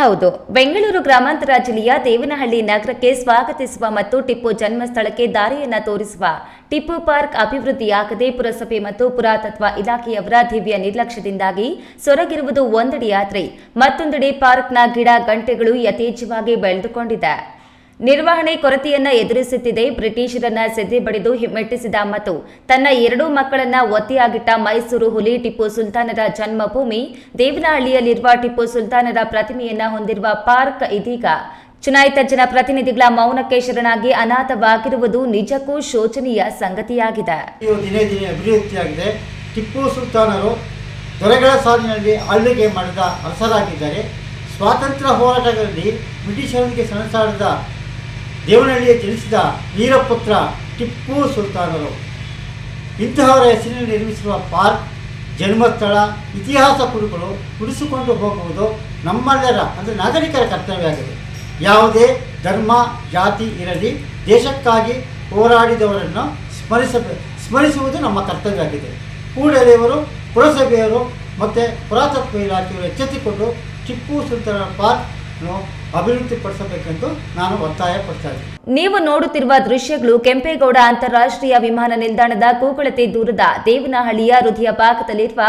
ಹೌದು. ಬೆಂಗಳೂರು ಗ್ರಾಮಾಂತರ ಜಿಲ್ಲೆಯ ದೇವನಹಳ್ಳಿ ನಗರಕ್ಕೆ ಸ್ವಾಗತಿಸುವ ಮತ್ತು ಟಿಪ್ಪು ಜನ್ಮಸ್ಥಳಕ್ಕೆ ದಾರಿಯನ್ನು ತೋರಿಸುವ ಟಿಪ್ಪು ಪಾರ್ಕ್ ಅಭಿವೃದ್ಧಿಯಾಗದೆ ಪುರಸಭೆ ಮತ್ತು ಪುರಾತತ್ವ ಇಲಾಖೆಯವರ ದಿವ್ಯ ನಿರ್ಲಕ್ಷ್ಯದಿಂದಾಗಿ ಸೊರಗಿರುವುದು ಒಂದೆಡೆಯಾದರೆ ಮತ್ತೊಂದೆಡೆ ಪಾರ್ಕ್ನ ಗಿಡ ಗಂಟೆಗಳು ಯಥೇಚ್ಛವಾಗಿ ಬೆಳೆದುಕೊಂಡಿದೆ. ನಿರ್ವಹಣೆ ಕೊರತೆಯನ್ನ ಎದುರಿಸುತ್ತಿದೆ. ಬ್ರಿಟಿಷರನ್ನ ಸೆದೆ ಬಡಿದು ಹಿಮ್ಮೆಟ್ಟಿಸಿದ ಮತ್ತು ತನ್ನ ಎರಡೂ ಮಕ್ಕಳನ್ನ ಒತ್ತೆಯಾಗಿಟ್ಟ ಮೈಸೂರು ಹುಲಿ ಟಿಪ್ಪು ಸುಲ್ತಾನರ ಜನ್ಮಭೂಮಿ, ದೇವನಹಳ್ಳಿಯಲ್ಲಿರುವ ಟಿಪ್ಪು ಸುಲ್ತಾನರ ಪ್ರತಿಮೆಯನ್ನ ಹೊಂದಿರುವ ಪಾರ್ಕ್ ಇದೀಗ ಚುನಾಯಿತ ಜನಪ್ರತಿನಿಧಿಗಳ ಮೌನಕ್ಕೆ ಶರಣಾಗಿ ಅನಾಥವಾಗಿರುವುದು ನಿಜಕ್ಕೂ ಶೋಚನೀಯ ಸಂಗತಿಯಾಗಿದೆ. ಟಿಪ್ಪು ಸುಲ್ತಾನರು ದೊರೆಗಳ ಸಾಲಿನಲ್ಲಿ ಆಳ್ವಿಕೆ ಮಾಡಿದ ಅರಸರಾಗಿದ್ದಾರೆ. ಸ್ವಾತಂತ್ರ್ಯ ಹೋರಾಟಗಳಲ್ಲಿ ಬ್ರಿಟಿಷರೊಂದಿಗೆ ಸೆಣಸಾಡಿದ ದೇವನಹಳ್ಳಿಯ ಜನಿಸಿದ ವೀರಪುತ್ರ ಟಿಪ್ಪು ಸುಲ್ತಾನರು. ಇಂತಹವರ ಹೆಸರಿನಲ್ಲಿ ನಿರ್ಮಿಸಿರುವ ಪಾರ್ಕ್, ಜನ್ಮಸ್ಥಳ, ಇತಿಹಾಸ ಕುರುಗಳು ಉಳಿಸಿಕೊಂಡು ಹೋಗುವುದು ನಮ್ಮೆಲ್ಲರ, ಅಂದರೆ ನಾಗರಿಕರ ಕರ್ತವ್ಯ ಆಗಿದೆ ಯಾವುದೇ ಧರ್ಮ, ಜಾತಿ ಇರಲಿ, ದೇಶಕ್ಕಾಗಿ ಹೋರಾಡಿದವರನ್ನು ಸ್ಮರಿಸಬೇ, ಸ್ಮರಿಸುವುದು ನಮ್ಮ ಕರ್ತವ್ಯ ಆಗಿದೆ ಕೂಡಲೆಯವರು ಪುರಸಭೆಯವರು ಮತ್ತು ಪುರಾತತ್ವ ಇಲಾಖೆಯವರು ಎಚ್ಚೆತ್ತಿಕೊಂಡು ಟಿಪ್ಪು ಸುಲ್ತಾನ ಪಾರ್ಕ್ನು ನಾನು ಒತ್ತಾಯಪಡ್ತಾ ಇದ್ದೀನಿ. ನೀವು ನೋಡುತ್ತಿರುವ ದೃಶ್ಯಗಳು ಕೆಂಪೇಗೌಡ ಅಂತಾರಾಷ್ಟ್ರೀಯ ವಿಮಾನ ನಿಲ್ದಾಣದ ಕೂಗಳತೆ ದೂರದ ದೇವನಹಳ್ಳಿಯ ಹೃದಯ ಭಾಗದಲ್ಲಿರುವ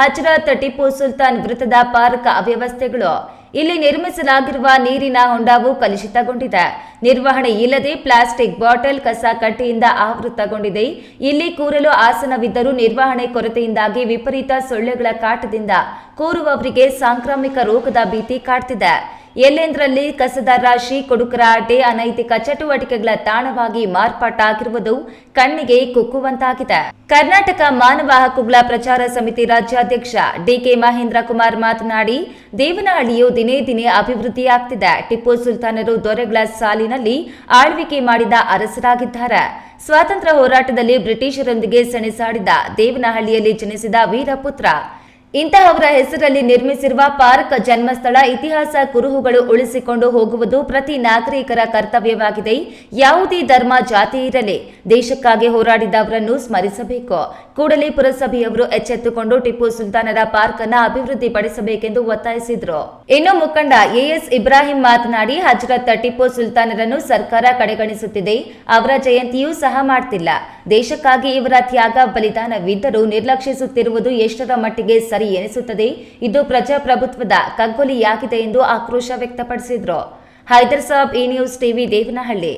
ಹಜರತ್ ಟಿಪ್ಪು ಸುಲ್ತಾನ್ ವೃತ್ತದ ಪಾರ್ಕ್ ಅವ್ಯವಸ್ಥೆಗಳು. ಇಲ್ಲಿ ನಿರ್ಮಿಸಲಾಗಿರುವ ನೀರಿನ ಹೊಂಡವು ಕಲುಷಿತಗೊಂಡಿದೆ. ನಿರ್ವಹಣೆ ಇಲ್ಲದೆ ಪ್ಲಾಸ್ಟಿಕ್ ಬಾಟಲ್ ಕಸ ಕಟ್ಟೆಯಿಂದ ಆವೃತಗೊಂಡಿದೆ ಇಲ್ಲಿ ಕೂರಲು ಆಸನವಿದ್ದರೂ ನಿರ್ವಹಣೆ ಕೊರತೆಯಿಂದಾಗಿ ವಿಪರೀತ ಸೊಳ್ಳೆಗಳ ಕಾಟದಿಂದ ಕೂರುವವರಿಗೆ ಸಾಂಕ್ರಾಮಿಕ ರೋಗದ ಭೀತಿ ಕಾಡ್ತಿದೆ. ಎಲ್ಲೆಂದರಲ್ಲಿ ಕಸದ ರಾಶಿ ಕೊಡುಕರಾಟೆ ಅನೈತಿಕ ಚಟುವಟಿಕೆಗಳ ತಾಣವಾಗಿ ಮಾರ್ಪಾಟಾಗಿರುವುದು ಕಣ್ಣಿಗೆ ಕುಕ್ಕುವಂತಾಗಿದೆ ಕರ್ನಾಟಕ ಮಾನವ ಹಕ್ಕುಗಳ ಪ್ರಚಾರ ಸಮಿತಿ ರಾಜ್ಯಾಧ್ಯಕ್ಷ ಡಿಕೆ ಮಹೇಂದ್ರ ಕುಮಾರ್ ಮಾತನಾಡಿ, ದೇವನಹಳ್ಳಿಯು ದಿನೇ ದಿನೇ ಅಭಿವೃದ್ಧಿಯಾಗ್ತಿದೆ. ಟಿಪ್ಪು ಸುಲ್ತಾನರು ದೊರೆಗಳ ಸಾಲಿನಲ್ಲಿ ಆಳ್ವಿಕೆ ಮಾಡಿದ ಅರಸರಾಗಿದ್ದಾರೆ. ಸ್ವಾತಂತ್ರ್ಯ ಹೋರಾಟದಲ್ಲಿ ಬ್ರಿಟಿಷರೊಂದಿಗೆ ಸೆಣಸಾಡಿದ ದೇವನಹಳ್ಳಿಯಲ್ಲಿ ಜನಿಸಿದ ವೀರಪುತ್ರ ಇಂತಹವರ ಹೆಸರಲ್ಲಿ ನಿರ್ಮಿಸಿರುವ ಪಾರ್ಕ್ ಜನ್ಮಸ್ಥಳ ಇತಿಹಾಸ ಕುರುಹುಗಳು ಉಳಿಸಿಕೊಂಡು ಹೋಗುವುದು ಪ್ರತಿ ನಾಗರಿಕರ ಕರ್ತವ್ಯವಾಗಿದೆ. ಯಾವುದೇ ಧರ್ಮ, ಜಾತಿ ಇರಲಿ, ದೇಶಕ್ಕಾಗಿ ಹೋರಾಡಿದವರನ್ನು ಸ್ಮರಿಸಬೇಕು. ಕೂಡಲೇ ಪುರಸಭೆಯವರು ಎಚ್ಚೆತ್ತುಕೊಂಡು ಟಿಪ್ಪು ಸುಲ್ತಾನರ ಪಾರ್ಕ್ ಅನ್ನು ಅಭಿವೃದ್ಧಿಪಡಿಸಬೇಕೆಂದು ಒತ್ತಾಯಿಸಿದರು. ಇನ್ನು ಮುಖಂಡ ಎಎಸ್ ಇಬ್ರಾಹಿಂ ಮಾತನಾಡಿ, ಹಜರತ್ ಟಿಪ್ಪು ಸುಲ್ತಾನರನ್ನು ಸರ್ಕಾರ ಕಡೆಗಣಿಸುತ್ತಿದೆ. ಅವರ ಜಯಂತಿಯೂ ಸಹ ಮಾಡ್ತಿಲ್ಲ. ದೇಶಕ್ಕಾಗಿ ಇವರ ತ್ಯಾಗ, ಬಲಿದಾನವಿದ್ದರೂ ನಿರ್ಲಕ್ಷಿಸುತ್ತಿರುವುದು ಎಷ್ಟರ ಮಟ್ಟಿಗೆ ಎನಿಸುತ್ತದೆ. ಇದು ಪ್ರಜಾಪ್ರಭುತ್ವದ ಕಗ್ಗೊಲಿಯಾಗಿದೆ ಎಂದು ಆಕ್ರೋಶ ವ್ಯಕ್ತಪಡಿಸಿದರು. ಹೈದರ್ ಸಾಬ್ ಈ ನ್ಯೂಸ್ ಟಿವಿ ದೇವನಹಳ್ಳಿ.